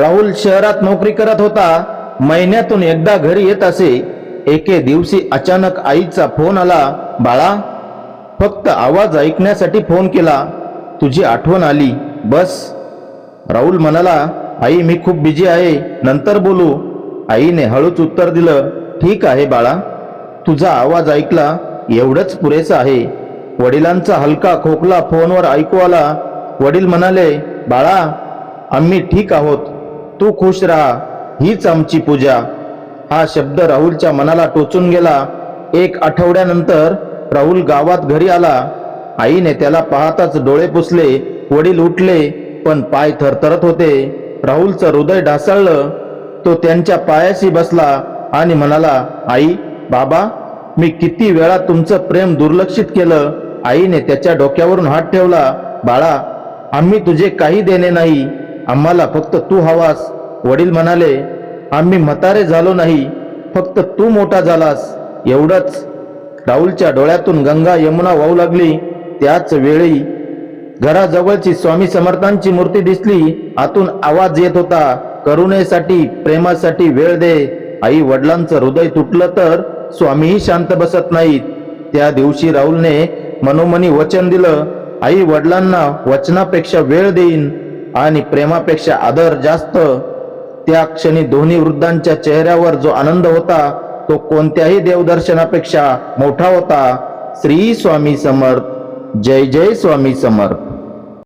राहुल शहरात नोकरी करत होता. महिन्यातून एकदा घरी येत असे. एके दिवशी अचानक आईचा फोन आला बाळा फक्त आवाज ऐकण्यासाठी फोन केला. तुझी आठवण आली. बस. राहुल म्हणाला आई मी खूप बिझी आहे. नंतर बोलू. आईने हळूच उत्तर दिलं ठीक आहे बाळा. तुझा आवाज ऐकला. एवढंच पुरेसं आहे. वडिलांचा हलका खोकला फोनवर ऐकू आला. वडील म्हणाले बाळा आम्ही ठीक आहोत. तू खुश राहा हीच आमची पूजा. हा शब्द राहुलच्या मनाला टोचून गेला. एक आठवड्यानंतर राहुल गावात घरी आला. आईने त्याला पाहताच डोळे पुसले वडील उठले पण पाय थरथरत होते. राहुलचं हृदय ढासळलं. तो त्यांच्या पायाशी बसला आणि म्हणाला आई बाबा मी किती वेळा तुमचं प्रेम दुर्लक्षित केलं. आईने त्याच्या डोक्यावरून हात ठेवला बाळा आम्ही तुझे काही देणे नाही. आम्हाला फक्त तू हवास. वडील म्हणाले आम्ही म्हातारे झालो नाही फक्त तू मोठा झालास. एवढंच. राहुलच्या डोळ्यातून गंगा यमुना वाहू लागली. त्याच वेळी घराजवळची स्वामी समर्थांची मूर्ती दिसली. आतून आवाज येत होता करुणेसाठी प्रेमासाठी वेळ दे. आई वडिलांचं हृदय तुटलं तर स्वामीही शांत बसत नाहीत. त्या दिवशी राहुलने मनोमनी वचन दिलं. आई वडिलांना वचनापेक्षा वेळ देईन. आणि प्रेमापेक्षा आदर जास्त त्या क्षणी दोन्ही वृद्धांच्या चेहऱ्यावर जो आनंद होता तो कोणत्याही देवदर्शनापेक्षा मोठा होता. श्री स्वामी समर्थ. जय जय स्वामी समर्थ.